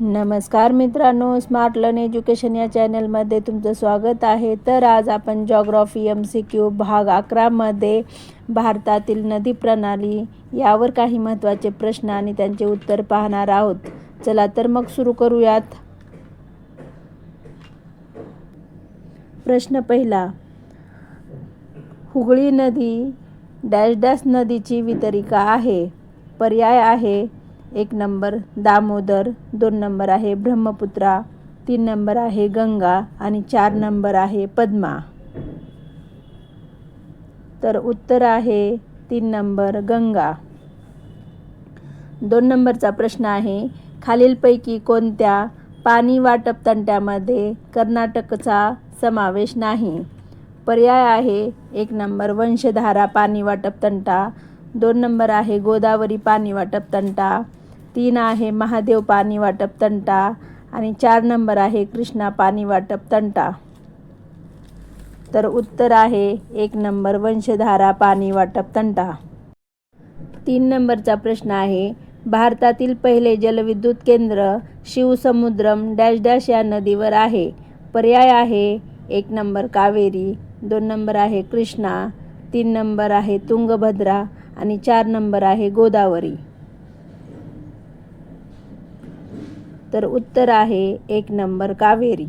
नमस्कार मित्रांनो smart learn education या चॅनलमध्ये तुमचं स्वागत आहे. तर आज आपण जॉग्रॉफी एम सी क्यू भाग अकरामध्ये भारतातील नदी प्रणाली यावर काही महत्त्वाचे प्रश्न आणि त्यांचे उत्तर पाहणार आहोत. चला तर मग सुरू करूयात. प्रश्न पहिला हुगळी नदी डॅश डॅश नदीची वितरिका आहे. पर्याय आहे. एक नंबर दामोदर दोन नंबर आहे ब्रह्मपुत्रा तीन नंबर आहे गंगा आणि चार नंबर आहे पद्मा. तर उत्तर आहे तीन नंबर गंगा. दोन नंबरचा प्रश्न आहे खालीलपैकी कोणत्या पाणी वाटप तंट्यामध्ये कर्नाटकचा समावेश नाही? पर्याय आहे एक नंबर वंशधारा पाणी वाटप तंटा दोन नंबर आहे गोदावरी पाणी वाटप तंटा तीन आहे महादेव पाणी वाटप तंटा आणि चार नंबर आहे कृष्णा पाणी वाटप तंटा. तर उत्तर आहे एक नंबर वंशधारा पाणी वाटप तंटा. तीन नंबरचा प्रश्न आहे भारतातील पहिले जलविद्युत केंद्र शिवसमुद्रम डॅश डॅश या नदीवर आहे. पर्याय आहे एक नंबर कावेरी दोन नंबर आहे कृष्णा तीन नंबर आहे तुंगभद्रा आणि चार नंबर आहे गोदावरी. तर उत्तर आहे एक नंबर कावेरी.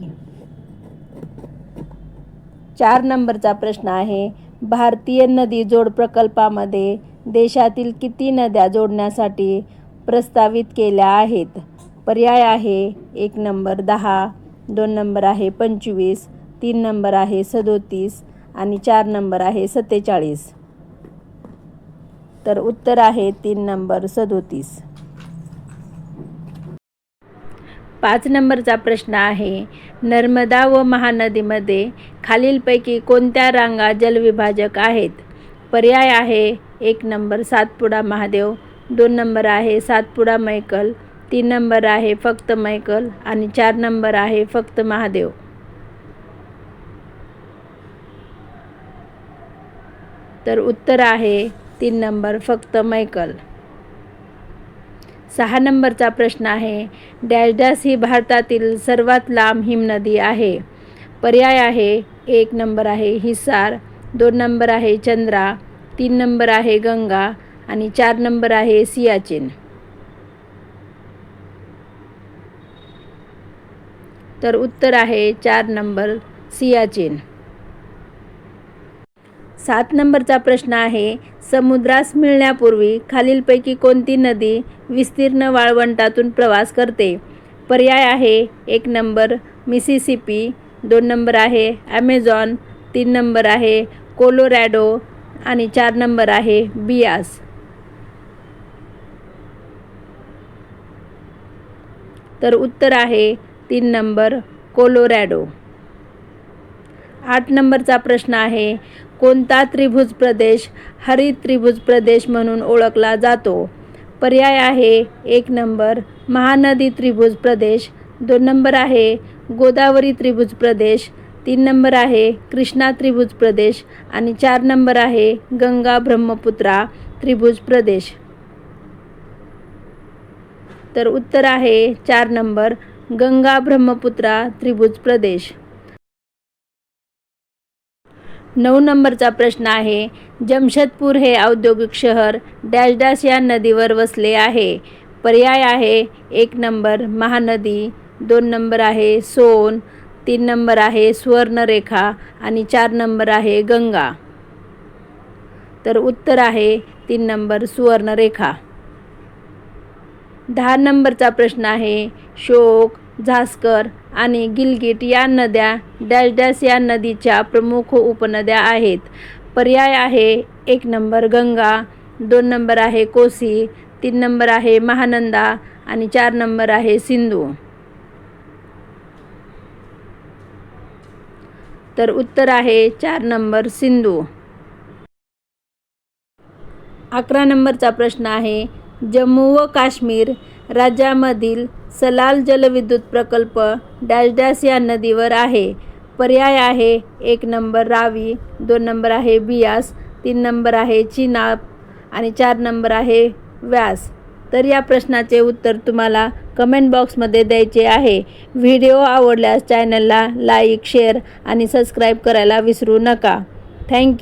चार नंबरचा प्रश्न आहे भारतीय नदी जोड प्रकल्पामध्ये देशातील किती नद्या जोडण्यासाठी प्रस्तावित केल्या आहेत? पर्याय आहे एक नंबर दहा दोन नंबर आहे पंचवीस तीन नंबर आहे सदोतीस आणि चार नंबर आहे सत्तेचाळीस. तर उत्तर आहे तीन नंबर सदोतीस. पाच नंबरचा प्रश्न आहे. नर्मदा व महानदीमध्ये खालीलपैकी कोणत्या रांगा जलविभाजक आहेत? पर्याय आहे एक नंबर सातपुडा महादेव दोन नंबर आहे सातपुडा मैकल तीन नंबर आहे फक्त मैकल आणि चार नंबर आहे फक्त महादेव. तर उत्तर आहे तीन नंबर फक्त मैकल. सहा नंबरचा प्रश्न आहे. डॅश डॅश ही भारतातील सर्वात लांब हिमनदी आहे. पर्याय आहे एक नंबर आहे हिसार दोन नंबर आहे चंद्रा तीन नंबर आहे गंगा आणि चार नंबर आहे सियाचिन. तर उत्तर आहे चार नंबर सियाचिन. सात नंबरचा प्रश्न आहे. समुद्रास मिळण्यापूर्वी खालीलपैकी कोणती नदी विस्तीर्ण वाळवंटातून प्रवास करते? पर्याय आहे एक नंबर मिसिसिपी दोन नंबर आहे ॲमेझॉन तीन नंबर आहे कोलोरॅडो आणि चार नंबर आहे बियास. तर उत्तर आहे तीन नंबर कोलोरॅडो. आठ नंबरचा प्रश्न आहे कोणता त्रिभुज प्रदेश हरित त्रिभुज प्रदेश म्हणून ओळखला जातो? पर्याय आहे एक नंबर महानदी त्रिभुज प्रदेश दोन नंबर आहे गोदावरी त्रिभुज प्रदेश तीन नंबर आहे कृष्णा त्रिभुज प्रदेश आणि चार नंबर आहे गंगा ब्रह्मपुत्रा त्रिभुज प्रदेश. तर उत्तर आहे चार नंबर गंगा ब्रह्मपुत्रा त्रिभुज प्रदेश. नऊ नंबरचा प्रश्न आहे जमशेदपूर हे औद्योगिक शहर डॅश डॅश या नदीवर वसले आहे. पर्याय आहे एक नंबर महानदी दोन नंबर आहे सोन तीन नंबर आहे सुवर्णरेखा आणि चार नंबर आहे गंगा. तर उत्तर आहे तीन नंबर सुवर्णरेखा. दहा नंबरचा प्रश्न आहे शोक झास्कर आणि गिलगिट या नद्या डॅश डॅश या नदीच्या प्रमुख उपनद्या आहेत. पर्याय आहे एक नंबर गंगा दोन नंबर आहे कोसी तीन नंबर आहे महानंदा आणि चार नंबर आहे सिंधू. तर उत्तर आहे चार नंबर सिंधू. अकरा नंबरचा प्रश्न आहे जम्मू व काश्मीर राज्यामधील सलाल जलविद्युत प्रकल्प डॅश डॅश या नदीवर आहे. पर्याय आहे एक नंबर रावी दोन नंबर आहे बियास तीन नंबर आहे चिनाब आणि चार नंबर आहे व्यास. तर या प्रश्नाचे उत्तर तुम्हाला कमेंट बॉक्समध्ये द्यायचे आहे. व्हिडिओ आवडल्यास चॅनलला लाईक शेअर आणि सबस्क्राईब करायला विसरू नका. थँक्यू